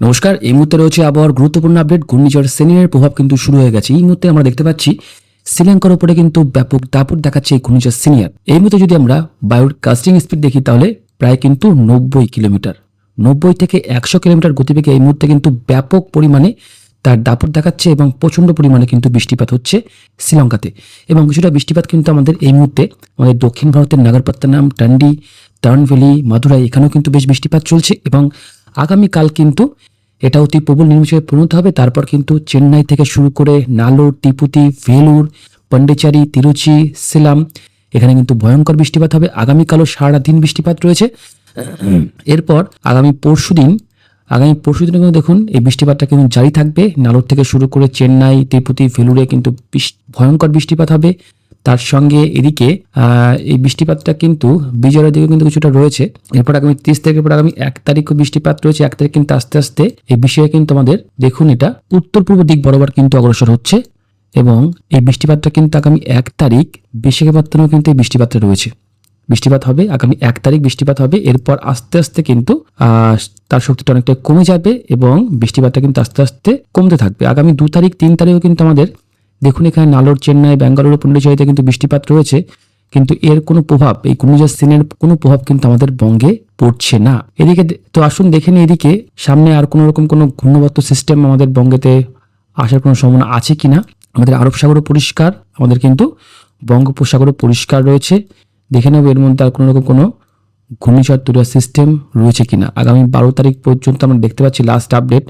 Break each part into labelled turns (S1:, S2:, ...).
S1: নমস্কার, এই মুহূর্তে রয়েছে আবহাওয়ার গুরুত্বপূর্ণ আপডেট। ঘূর্ণিঝড় সেনিয়ার প্রভাব কিন্তু শুরু হয়ে গেছে। এই মুহূর্তে আমরা দেখতে পাচ্ছি, শ্রীলঙ্কার উপরে কিন্তু ব্যাপক দাপট দেখাচ্ছে এই ঘূর্ণিঝড় সিনিয়র এই মুহূর্তে যদি আমরা বায়ুর কাস্টিং স্পিড দেখি তাহলে প্রায় কিন্তু নব্বই কিলোমিটার। নব্বই থেকে একশো কিলোমিটার গতিবেগে এই মুহূর্তে কিন্তু ব্যাপক পরিমাণে তার দাপট দেখাচ্ছে এবং প্রচণ্ড পরিমাণে কিন্তু বৃষ্টিপাত হচ্ছে শ্রীলঙ্কাতে। এবং কিছুটা বৃষ্টিপাত কিন্তু আমাদের এই মুহূর্তে আমাদের দক্ষিণ ভারতের নাগারপত্তনম, টান্ডি টার্নভ্যালি মাদুরাই, এখানেও কিন্তু বেশ বৃষ্টিপাত চলছে এবং আগামীকাল কিন্তু এটা অতি প্রবল নির্মিষে পরিণত হবে। তারপর কিন্তু চেন্নাই থেকে শুরু করে নালোর টিপুতি ভেলুর, পন্ডিচারি, তিরুচি, সেলাম, এখানে কিন্তু ভয়ঙ্কর বৃষ্টিপাত হবে। আগামীকালও সারা দিন বৃষ্টিপাত রয়েছে। এরপর আগামী পরশু দিন, আগামী পরশু দিনে কিন্তু দেখুন, এই বৃষ্টিপাতটা কিন্তু জারি থাকবে। নালোর থেকে শুরু করে চেন্নাই তিরুপতি ভেলুরে কিন্তু ভয়ঙ্কর বৃষ্টিপাত হবে। তার সঙ্গে এদিকে এই বৃষ্টিপাতটা কিন্তু বিজয়ের দিকে কিন্তু কিছুটা রয়েছে। এরপর আগামী তিরিশ তারিখের পর আগামী এক তারিখও বৃষ্টিপাত রয়েছে। এক তারিখ কিন্তু আস্তে আস্তে এই বিষয়ে কিন্তু আমাদের দেখুন এটা উত্তর পূর্ব দিক বরাবর কিন্তু অগ্রসর হচ্ছে এবং এই বৃষ্টিপাতটা কিন্তু আগামী এক তারিখ বিশাখাপত্তনেও কিন্তু এই বৃষ্টিপাতটা রয়েছে। বৃষ্টিপাত হবে, আগামী এক তারিখ বৃষ্টিপাত হবে, এরপর আস্তে আস্তে কিন্তু তার শক্তিটা অনেকটা কমে যাবে এবং বৃষ্টিপাতটা কিন্তু আস্তে আস্তে কমতে থাকবে। আগামী দু তারিখ, তিন তারিখও কিন্তু আমাদের দেখুন এখানে নালোর চেন্নাই ব্যাঙ্গালুরু পন্ডিচেরিতে কিন্তু বৃষ্টিপাত রয়েছে, কিন্তু এর কোনো প্রভাব, এই ঘূর্ণিঝড় সিনের কোনো প্রভাব কিন্তু আমাদের বঙ্গে পড়ছে না। এদিকে তো আসুন দেখে নিই এদিকে, সামনে আর কোনো রকম কোনো ঘূর্ণবর্ত সিস্টেম আমাদের বঙ্গেতে আসার কোনো সম্ভাবনা আছে কি না আমাদের আরব সাগরও পরিষ্কার, আমাদের কিন্তু বঙ্গোপসাগরও পরিষ্কার রয়েছে। দেখে নেব এর মধ্যে আর কোনো রকম কোনো ঘূর্ণিঝড় তৈরি সিস্টেম রয়েছে কিনা। আগামী বারো তারিখ পর্যন্ত আমরা দেখতে পাচ্ছি লাস্ট আপডেট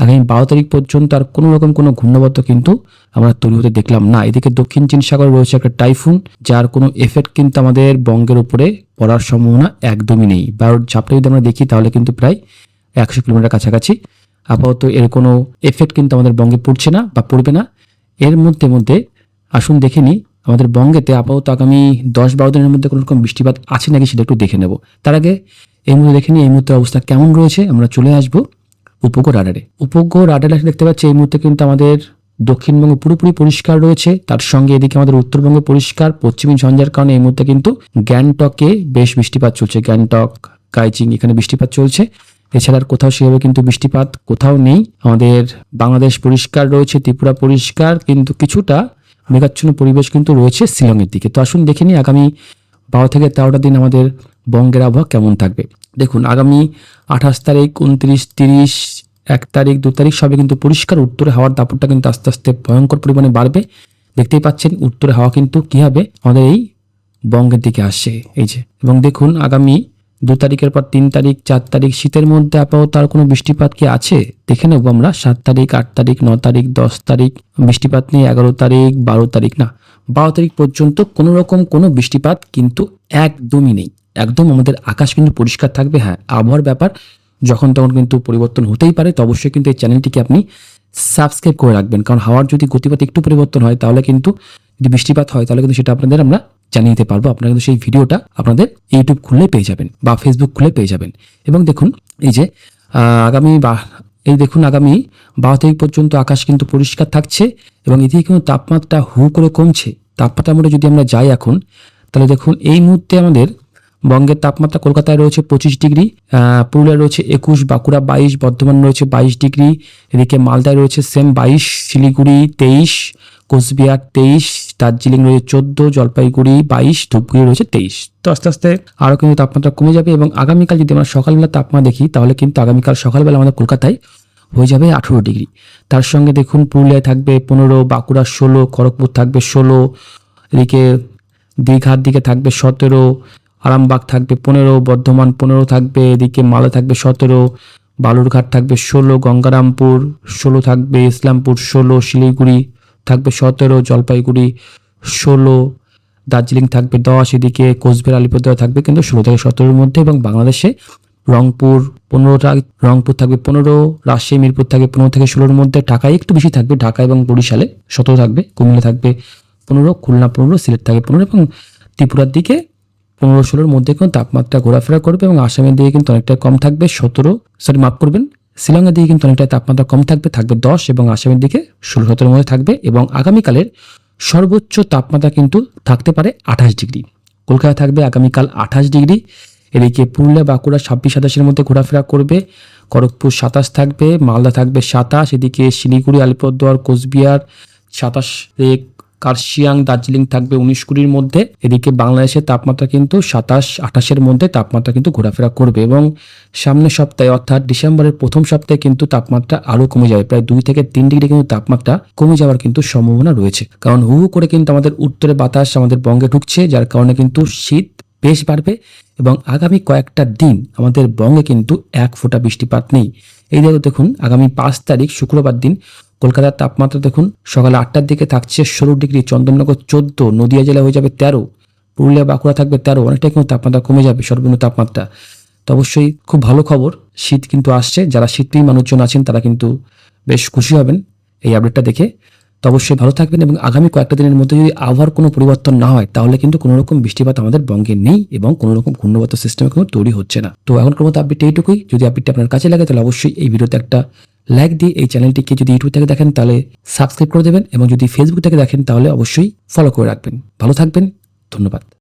S1: আগামী বারো তারিখ পর্যন্ত আর কোনো রকম কোনো ঘূর্ণবর্ত কিন্তু আমরা তৈরি হতে দেখলাম না। এদিকে দক্ষিণ চীন সাগরে রয়েছে একটা টাইফুন, যার কোনো এফেক্ট কিন্তু আমাদের বঙ্গের উপরে পড়ার সম্ভাবনা একদমই নেই। বারোর ঝাপটা যদি আমরা দেখি, তাহলে কিন্তু প্রায় একশো কিলোমিটার কাছাকাছি। আপাতত এর কোনো এফেক্ট কিন্তু আমাদের বঙ্গে পড়ছে না বা পড়বে না। এর মধ্যে মধ্যে আসুন দেখে নিই, আমাদের বঙ্গেতে আপাতত আগামী দশ বারো দিনের মধ্যে কোনো রকম বৃষ্টিপাত আছে নাকি সেটা একটু দেখে নেব। তার আগে এই মুহূর্তে দেখে নিই, এই মুহূর্তের অবস্থা কেমন রয়েছে, আমরা চলে আসব। উপগ্রহ রাডারে। উপগ্রহ রাডারে দেখতে পাচ্ছি এই মুহূর্তে কিন্তু আমাদের দক্ষিণবঙ্গ পুরোপুরি পরিষ্কার রয়েছে। তার সঙ্গে এদিকে আমাদের উত্তরবঙ্গ পরিষ্কার, পশ্চিমী ঝঞ্ঝার কারণে এই মুহূর্তে কিন্তু গ্যাংটকে বেশ বৃষ্টিপাত চলছে। গ্যাংটক, কাইচিং, এখানে বৃষ্টিপাত চলছে। এছাড়া আর কোথাও সেভাবে কিন্তু বৃষ্টিপাত কোথাও নেই। আমাদের বাংলাদেশ পরিষ্কার রয়েছে, ত্রিপুরা পরিষ্কার, কিন্তু কিছুটা মেঘাচ্ছন্ন পরিবেশ কিন্তু রয়েছে শিলংয়ের দিকে। তো আসুন দেখে নিই, আগামী বারো থেকে তেরোটা দিন আমাদের বঙ্গের আবহাওয়া কেমন থাকবে? দেখুন, আগামী আঠাশ তারিখ, উনত্রিশ, তিরিশ, এক তারিখ, দু তারিখ সবে কিন্তু পরিষ্কার। উত্তরে হাওয়ার দাপটটা কিন্তু আস্তে আস্তে ভয়ঙ্কর পরিমাণে বাড়বে। দেখতেই পাচ্ছেন, উত্তরে হাওয়া কিন্তু কি হবে? আমাদের এই বঙ্গের দিকে আসছে। এই যে, এবং দেখুন, আগামী দু তারিখের পর তিন তারিখ, চার তারিখ, শীতের মধ্যে আপাতত আর কোনো বৃষ্টিপাত কি আছে? দেখে নেব আমরা, সাত তারিখ, আট তারিখ, ন তারিখ, দশ তারিখ, বৃষ্টিপাত নেই, এগারো তারিখ, বারো তারিখ, না। বারো তারিখ পর্যন্ত কোনো রকম কোনো বৃষ্টিপাত কিন্তু একদমই নেই। একদম আমাদের আকাশ কিন্তু পরিষ্কার থাকবে হ্যাঁ আবহাওয়ার ব্যাপার যখন তখন কিন্তু পরিবর্তন হতেই পারে, তো অবশ্যই কিন্তু এই চ্যানেলটিকে আপনি সাবস্ক্রাইব করে রাখবেন। কারণ হাওয়ার যদি গতিপাত একটু পরিবর্তন হয়, তাহলে কিন্তু যদি বৃষ্টিপাত হয়, তাহলে কিন্তু সেটা আপনাদের আমরা জানিয়ে দিতে পারব। আপনারা কিন্তু সেই ভিডিওটা আপনাদের ইউটিউব খুললে পেয়ে যাবেন বা ফেসবুক খুলে পেয়ে যাবেন। এবং দেখুন, এই যে আগামী বা, এই দেখুন, আগামী বারো তারিখ পর্যন্ত আকাশ কিন্তু পরিষ্কার থাকছে এবং এদিকে কিন্তু তাপমাত্রা হু করে কমছে। তাপমাত্রা মোটে যদি আমরা যাই এখন, তাহলে দেখুন, এই মুহূর্তে আমাদের বঙ্গের তাপমাত্রা কলকাতায় রয়েছে পঁচিশ ডিগ্রি আহ, পুরুলিয়ায় রয়েছে একুশ বাঁকুড়া বাইশ বর্ধমান রয়েছে বাইশ ডিগ্রি এদিকে মালদায় রয়েছে সেম বাইশ শিলিগুড়ি তেইশ কোচবিহার তেইশ দার্জিলিং রয়েছে চোদ্দ জলপাইগুড়ি বাইশ ধূপগুড়ি রয়েছে তেইশ। তো আস্তে আস্তে আরও কিন্তু তাপমাত্রা কমে যাবে এবং আগামীকাল যদি আমরা সকালবেলা তাপমাত্রা দেখি তাহলে কিন্তু আগামীকাল সকালবেলা আমাদের কলকাতায় হয়ে যাবে আঠেরো ডিগ্রি। তার সঙ্গে দেখুন পুরুলিয়ায় থাকবে পনেরো বাঁকুড়া ষোলো খড়গপুর থাকবে ষোলো এদিকে দীঘার দিকে থাকবে সতেরো আরামবাগ থাকবে পনেরো, বর্ধমান পনেরো থাকবে, এদিকে মালদা থাকবে সতেরো, বালুরঘাট থাকবে ষোলো, গঙ্গারামপুর ষোলো থাকবে, ইসলামপুর ষোলো, শিলিগুড়ি থাকবে সতেরো, জলপাইগুড়ি ষোলো, দার্জিলিং থাকবে দশ, এদিকে কোচবিহার, আলিপুরদুয়ার থাকবে কিন্তু ষোলো থেকে সতেরোর মধ্যে এবং বাংলাদেশে রংপুর পনেরোটা রংপুর থাকবে পনেরো, রাজশাহী, মিরপুর থাকবে পনেরো থেকে ষোলোর মধ্যে, ঢাকায় একটু বেশি থাকবে, ঢাকা এবং বরিশালে সতেরো থাকবে, কুমিল্লা থাকবে পনেরো, খুলনা পনেরো, সিলেট থাকবে পনেরো এবং ত্রিপুরার দিকে পনেরো ষোলোর মধ্যে কিন্তু তাপমাত্রা ঘোরাফেরা করবে এবং আসামের দিকে কিন্তু অনেকটা কম থাকবে, সতেরো সরি মাফ করবেন, শিলংয়ের দিকে কিন্তু অনেকটা তাপমাত্রা কম থাকবে থাকবে দশ এবং আসামের দিকে ষোলো সতেরোর মধ্যে থাকবে এবং আগামীকালের সর্বোচ্চ তাপমাত্রা কিন্তু থাকতে পারে আঠাশ ডিগ্রি। কলকাতা থাকবে আগামীকাল আঠাশ ডিগ্রি, এদিকে পুরুলিয়া, বাঁকুড়া ছাব্বিশ, সাতাশের মধ্যে ঘোরাফেরা করবে, খড়গপুর সাতাশ থাকবে, মালদা থাকবে সাতাশ, এদিকে শিলিগুড়ি, আলিপুরদুয়ার, কোচবিহার সাতাশ কার্শিয়াং দার্জিলিং থাকবে উনিশ কুড়ির মধ্যে। এদিকে বাংলাদেশের তাপমাত্রা কিন্তু সাতাশ, আঠাশের মধ্যে তাপমাত্রা কিন্তু ঘোরাফেরা করবে এবং সামনের সপ্তাহে অর্থাৎ ডিসেম্বরের প্রথম সপ্তাহে কিন্তু তাপমাত্রা আরও কমে যাবে। প্রায় দুই থেকে তিন ডিগ্রি কিন্তু তাপমাত্রা কমে যাওয়ার কিন্তু সম্ভাবনা রয়েছে। কারণ হু হু করে কিন্তু আমাদের উত্তরে বাতাস আমাদের বঙ্গে ঢুকছে, যার কারণে কিন্তু শীত বেশ বাড়বে এবং আগামী কয়েকটা দিন আমাদের বঙ্গে কিন্তু এক ফোঁটা বৃষ্টিপাত নেই। এই দেখো দেখুন, আগামী পাঁচ তারিখ শুক্রবার দিন কলকাতার তাপমাত্রা দেখুন, সকাল আটটার দিকে থাকছে ষোলো ডিগ্রি, চন্দননগর চোদ্দ, নদিয়া জেলা হয়ে যাবে তেরো, পুরুলিয়া, বাঁকুড়া থাকবে তেরো, অনেকটাই কিন্তু তাপমাত্রা কমে যাবে, সর্বনিম্ন তাপমাত্রা। তো অবশ্যই খুব ভালো খবর, শীত কিন্তু আসছে, যারা শীতপ্রিয় মানুষজন আছেন, তারা কিন্তু বেশ খুশি হবেন এই আপডেটটা দেখে। তো অবশ্যই ভালো থাকবেন এবং আগামী কয়েকটা দিনের মধ্যে যদি আবহাওয়ার কোনো পরিবর্তন না হয়, তাহলে কিন্তু কোনো রকম বৃষ্টিপাত আমাদের বঙ্গে নেই এবং কোনো রকম ঘূর্ণবাত সিস্টেমে কোনো তৈরি হচ্ছে না। তো এখনকার মতো আপডেট এইটুকুই। যদি আপডেটটা আপনার কাছে লাগে, তাহলে অবশ্যই এই ভিডিওতে একটা লাইক দিয়ে এই চ্যানেলটিকে যদি ইউটিউব থেকে দেখেন, তাহলে সাবস্ক্রাইব করে দেবেন এবং যদি ফেসবুক থেকে দেখেন, তাহলে অবশ্যই ফলো করে রাখবেন। ভালো থাকবেন, ধন্যবাদ।